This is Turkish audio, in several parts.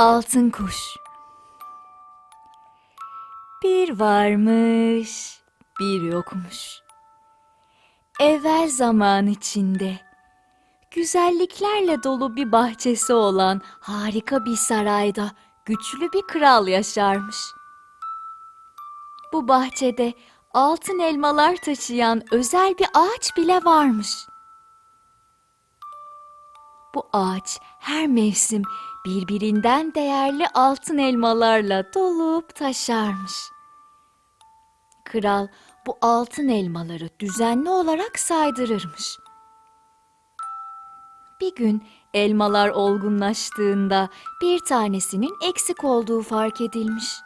Altın kuş. Bir varmış, bir yokmuş. Evvel zaman içinde güzelliklerle dolu bir bahçesi olan harika bir sarayda güçlü bir kral yaşarmış. Bu bahçede altın elmalar taşıyan özel bir ağaç bile varmış. Bu ağaç her mevsim birbirinden değerli altın elmalarla dolup taşarmış. Kral bu altın elmaları düzenli olarak saydırırmış. Bir gün elmalar olgunlaştığında bir tanesinin eksik olduğu fark edilmiş.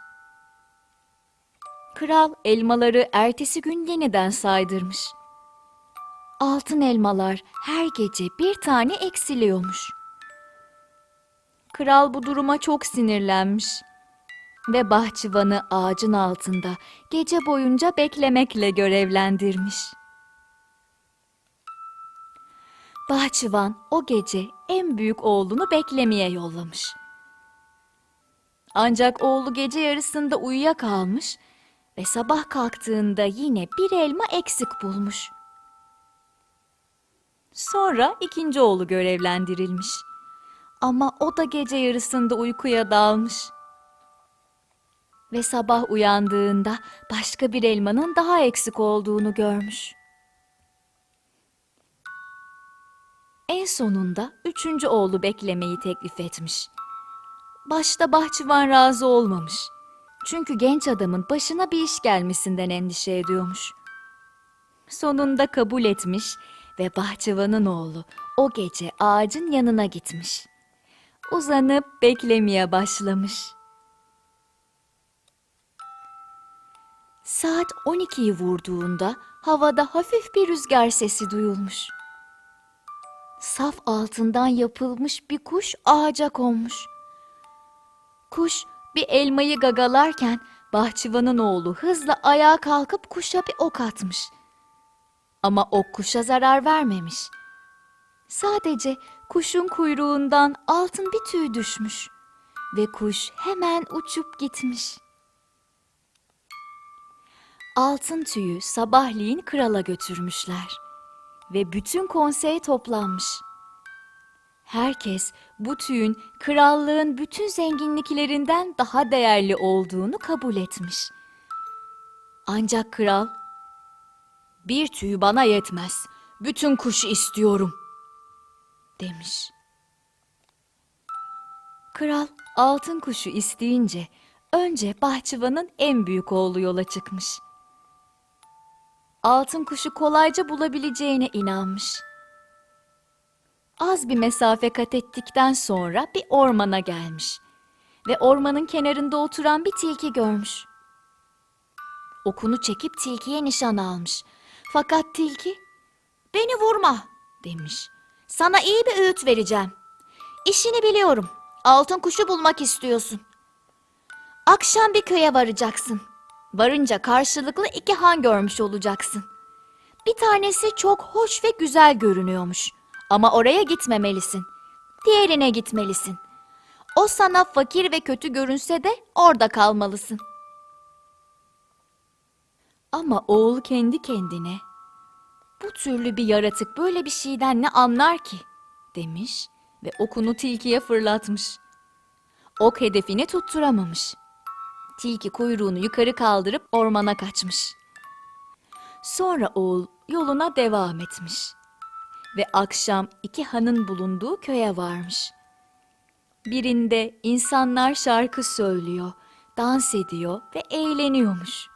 Kral elmaları ertesi gün yeniden saydırmış. Altın elmalar her gece bir tane eksiliyormuş. Kral bu duruma çok sinirlenmiş ve bahçıvanı ağacın altında gece boyunca beklemekle görevlendirmiş. Bahçıvan o gece en büyük oğlunu beklemeye yollamış. Ancak oğlu gece yarısında uyuyakalmış ve sabah kalktığında yine bir elma eksik bulmuş. Sonra ikinci oğlu görevlendirilmiş. Ama o da gece yarısında uykuya dalmış. Ve sabah uyandığında başka bir elmanın daha eksik olduğunu görmüş. En sonunda üçüncü oğlu beklemeyi teklif etmiş. Başta bahçıvan razı olmamış. Çünkü genç adamın başına bir iş gelmesinden endişe ediyormuş. Sonunda kabul etmiş ve bahçıvanın oğlu o gece ağacın yanına gitmiş. Uzanıp beklemeye başlamış. Saat 12'yi vurduğunda havada hafif bir rüzgar sesi duyulmuş. Saf altından yapılmış bir kuş ağaca konmuş. Kuş bir elmayı gagalarken bahçıvanın oğlu hızla ayağa kalkıp kuşa bir ok atmış. Ama ok kuşa zarar vermemiş. Sadece kuşun kuyruğundan altın bir tüy düşmüş ve kuş hemen uçup gitmiş. Altın tüyü sabahleyin krala götürmüşler ve bütün konsey toplanmış. Herkes bu tüyün krallığın bütün zenginliklerinden daha değerli olduğunu kabul etmiş. Ancak kral, bir tüy bana yetmez, bütün kuşu istiyorum, demiş. Kral altın kuşu isteyince önce bahçıvanın en büyük oğlu yola çıkmış. Altın kuşu kolayca bulabileceğine inanmış. Az bir mesafe kat ettikten sonra bir ormana gelmiş ve ormanın kenarında oturan bir tilki görmüş. Okunu çekip tilkiye nişan almış. Fakat tilki, "Beni vurma." demiş. "Sana iyi bir öğüt vereceğim. İşini biliyorum. Altın kuşu bulmak istiyorsun. Akşam bir köye varacaksın. Varınca karşılıklı iki han görmüş olacaksın. Bir tanesi çok hoş ve güzel görünüyormuş. Ama oraya gitmemelisin. Diğerine gitmelisin. O sana fakir ve kötü görünse de orada kalmalısın. Ama oğul kendi kendine bu türlü bir yaratık böyle bir şeyden ne anlar ki demiş ve okunu tilkiye fırlatmış. Ok hedefini tutturamamış. Tilki kuyruğunu yukarı kaldırıp ormana kaçmış. Sonra oğul yoluna devam etmiş ve akşam iki hanın bulunduğu köye varmış. Birinde insanlar şarkı söylüyor, dans ediyor ve eğleniyormuş.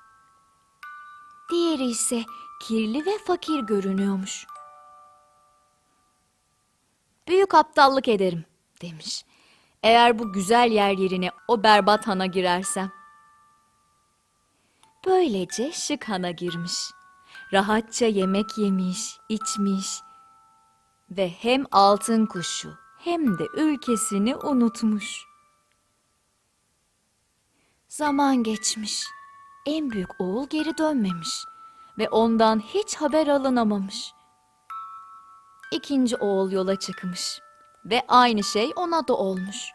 Diğeri ise kirli ve fakir görünüyormuş. Büyük aptallık ederim demiş. Eğer bu güzel yer yerine o berbat hana girersem. Böylece şık hana girmiş. Rahatça yemek yemiş, içmiş ve hem altın kuşu hem de ülkesini unutmuş. Zaman geçmiş. En büyük oğul geri dönmemiş ve ondan hiç haber alınamamış. İkinci oğul yola çıkmış ve aynı şey ona da olmuş.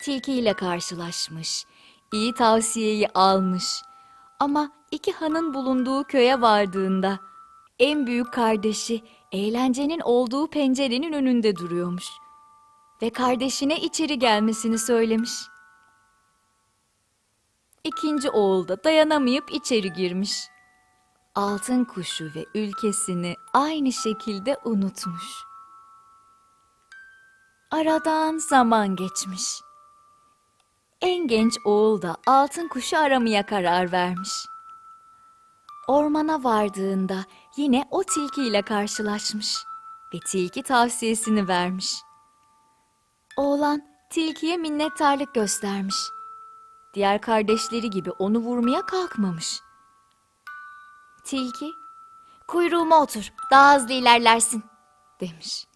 Tilki ile karşılaşmış, iyi tavsiyeyi almış. Ama iki hanın bulunduğu köye vardığında en büyük kardeşi eğlencenin olduğu pencerenin önünde duruyormuş ve kardeşine içeri gelmesini söylemiş. İkinci oğul da dayanamayıp içeri girmiş. Altın kuşu ve ülkesini aynı şekilde unutmuş. Aradan zaman geçmiş. En genç oğul da altın kuşu aramaya karar vermiş. Ormana vardığında yine o tilkiyle karşılaşmış ve tilki tavsiyesini vermiş. Oğlan tilkiye minnettarlık göstermiş. Diğer kardeşleri gibi onu vurmaya kalkmamış. Tilki, kuyruğuma otur, daha hızlı ilerlersin, demiş.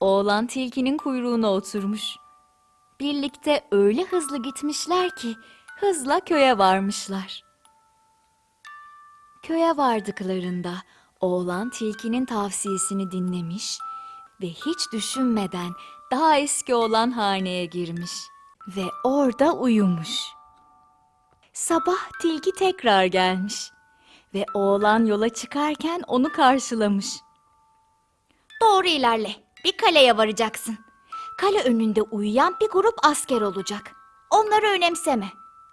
Oğlan tilkinin kuyruğuna oturmuş. Birlikte öyle hızlı gitmişler ki hızla köye varmışlar. Köye vardıklarında oğlan tilkinin tavsiyesini dinlemiş ve hiç düşünmeden daha eski olan haneye girmiş ve orada uyumuş. Sabah tilki tekrar gelmiş ve oğlan yola çıkarken onu karşılamış. Doğru ilerle. Bir kaleye varacaksın. Kale önünde uyuyan bir grup asker olacak. Onları önemseme.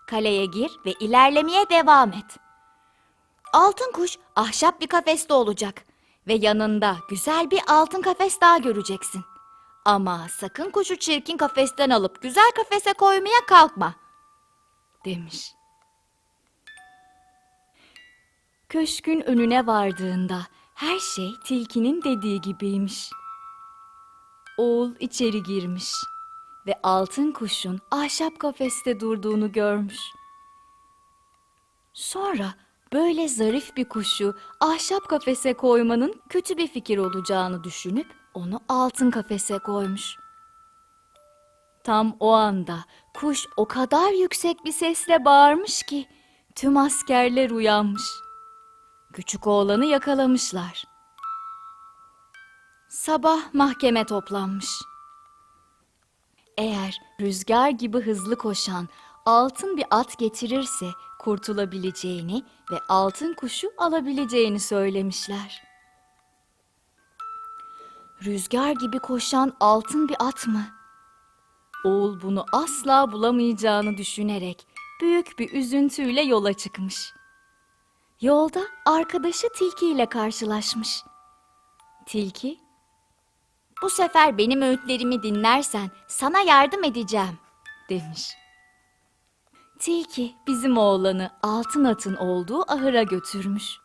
Kaleye gir ve ilerlemeye devam et. Altın kuş ahşap bir kafeste olacak ve yanında güzel bir altın kafes daha göreceksin. Ama sakın kuşu çirkin kafesten alıp güzel kafese koymaya kalkma." demiş. Köşkün önüne vardığında her şey tilkinin dediği gibiymiş. Oğul içeri girmiş ve altın kuşun ahşap kafeste durduğunu görmüş. Sonra böyle zarif bir kuşu ahşap kafese koymanın kötü bir fikir olacağını düşünüp onu altın kafese koymuş. Tam o anda kuş o kadar yüksek bir sesle bağırmış ki tüm askerler uyanmış. Küçük oğlanı yakalamışlar. Sabah mahkeme toplanmış. Eğer rüzgar gibi hızlı koşan altın bir at getirirse kurtulabileceğini ve altın kuşu alabileceğini söylemişler. Rüzgar gibi koşan altın bir at mı? Oğul bunu asla bulamayacağını düşünerek büyük bir üzüntüyle yola çıkmış. Yolda arkadaşı Tilki ile karşılaşmış. Tilki, "Bu sefer benim öğütlerimi dinlersen sana yardım edeceğim." demiş. Tilki bizim oğlanı altın atın olduğu ahıra götürmüş.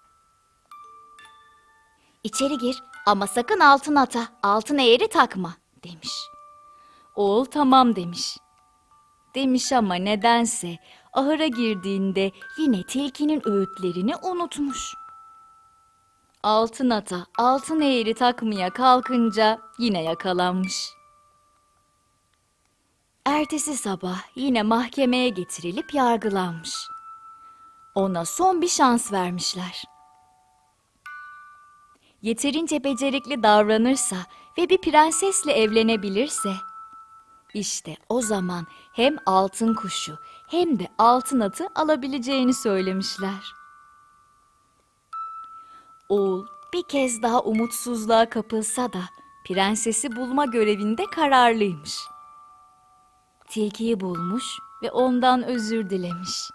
İçeri gir ama sakın altın ata, altın eğeri takma demiş. Oğul tamam demiş. Demiş ama nedense ahıra girdiğinde yine tilkinin öğütlerini unutmuş. Altın ata, altın eğeri takmaya kalkınca yine yakalanmış. Ertesi sabah yine mahkemeye getirilip yargılanmış. Ona son bir şans vermişler. Yeterince becerikli davranırsa ve bir prensesle evlenebilirse, işte o zaman hem altın kuşu hem de altın atı alabileceğini söylemişler. Oğul bir kez daha umutsuzluğa kapılsa da prensesi bulma görevinde kararlıymış. Tilkiyi bulmuş ve ondan özür dilemiş.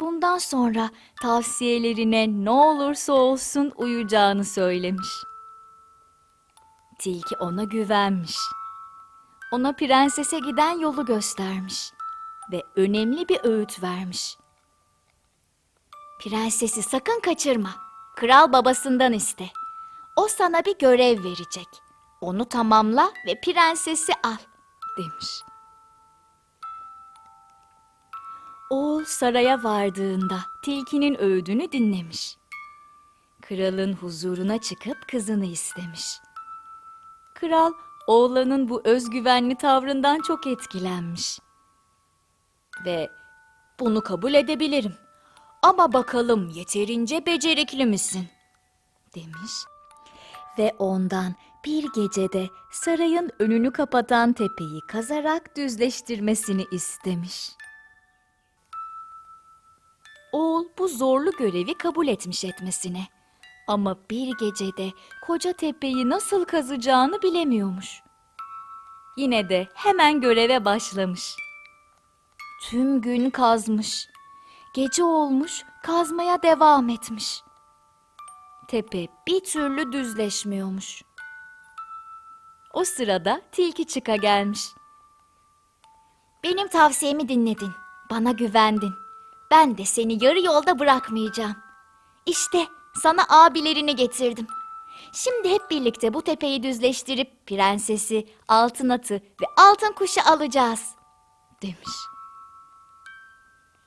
Bundan sonra tavsiyelerine ne olursa olsun uyacağını söylemiş. Tilki ona güvenmiş. Ona prensese giden yolu göstermiş ve önemli bir öğüt vermiş. Prensesi sakın kaçırma. Kral babasından iste. O sana bir görev verecek. Onu tamamla ve prensesi al, demiş. Oğul saraya vardığında tilkinin öğüdünü dinlemiş. Kralın huzuruna çıkıp kızını istemiş. Kral oğlanın bu özgüvenli tavrından çok etkilenmiş. Ve bunu kabul edebilirim. Ama bakalım yeterince becerikli misin? demiş. Ve ondan bir gecede sarayın önünü kapatan tepeyi kazarak düzleştirmesini istemiş. Oğul bu zorlu görevi kabul etmiş etmesine. Ama bir gecede koca tepeyi nasıl kazacağını bilemiyormuş. Yine de hemen göreve başlamış. Tüm gün kazmış. Gece olmuş, kazmaya devam etmiş. Tepe bir türlü düzleşmiyormuş. O sırada tilki çıka gelmiş. Benim tavsiyemi dinledin. Bana güvendin. Ben de seni yarı yolda bırakmayacağım. İşte sana abilerini getirdim. Şimdi hep birlikte bu tepeyi düzleştirip prensesi, altın atı ve altın kuşu alacağız." demiş.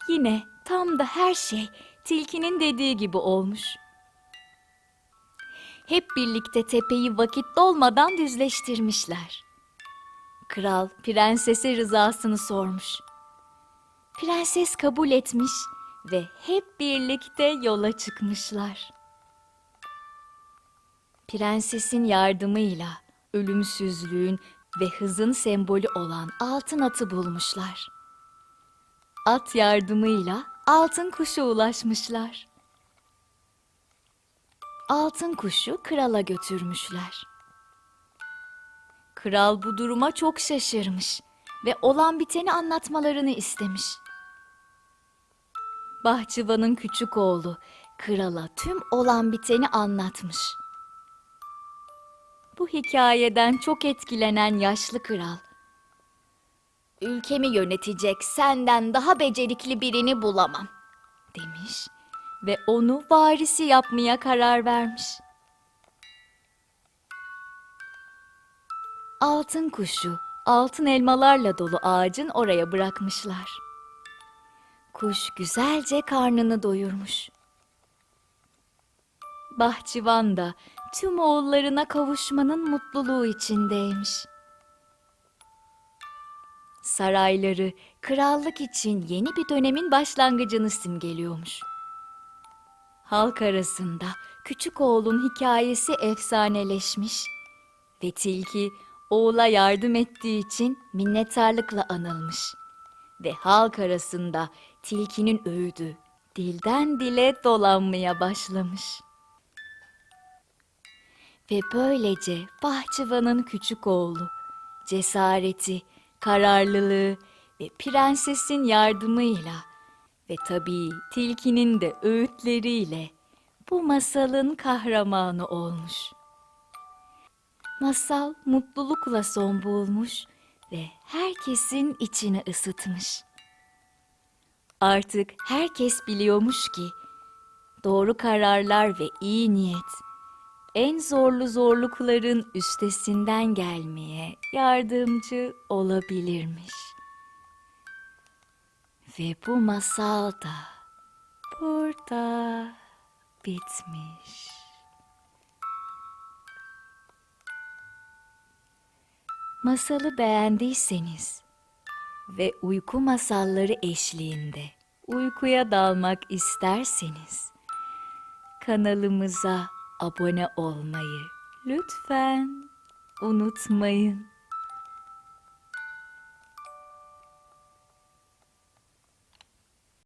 Yine tam da her şey tilkinin dediği gibi olmuş. Hep birlikte tepeyi vakit dolmadan düzleştirmişler. Kral prensese rızasını sormuş. Prenses kabul etmiş ve hep birlikte yola çıkmışlar. Prensesin yardımıyla ölümsüzlüğün ve hızın sembolü olan altın atı bulmuşlar. At yardımıyla altın kuşa ulaşmışlar. Altın kuşu krala götürmüşler. Kral bu duruma çok şaşırmış ve olan biteni anlatmalarını istemiş. Bahçıvanın küçük oğlu krala tüm olan biteni anlatmış. Bu hikayeden çok etkilenen yaşlı kral, ülkemi yönetecek senden daha becerikli birini bulamam demiş ve onu varisi yapmaya karar vermiş. Altın kuşu altın elmalarla dolu ağacın oraya bırakmışlar. Kuş güzelce karnını doyurmuş. Bahçıvan da tüm oğullarına kavuşmanın mutluluğu içindeymiş. Sarayları krallık için yeni bir dönemin başlangıcını simgeliyormuş. Halk arasında küçük oğlun hikayesi efsaneleşmiş ve tilki oğula yardım ettiği için minnettarlıkla anılmış ve halk arasında tilkinin öğüdü dilden dile dolanmaya başlamış. Ve böylece bahçıvanın küçük oğlu cesareti, kararlılığı ve prensesin yardımıyla ve tabii tilkinin de öğütleriyle bu masalın kahramanı olmuş. Masal mutlulukla son bulmuş ve herkesin içini ısıtmış. Artık herkes biliyormuş ki doğru kararlar ve iyi niyet en zorlu zorlukların üstesinden gelmeye yardımcı olabilirmiş. Ve bu masal da burada bitmiş. Masalı beğendiyseniz ve uyku masalları eşliğinde uykuya dalmak isterseniz kanalımıza abone olmayı lütfen unutmayın.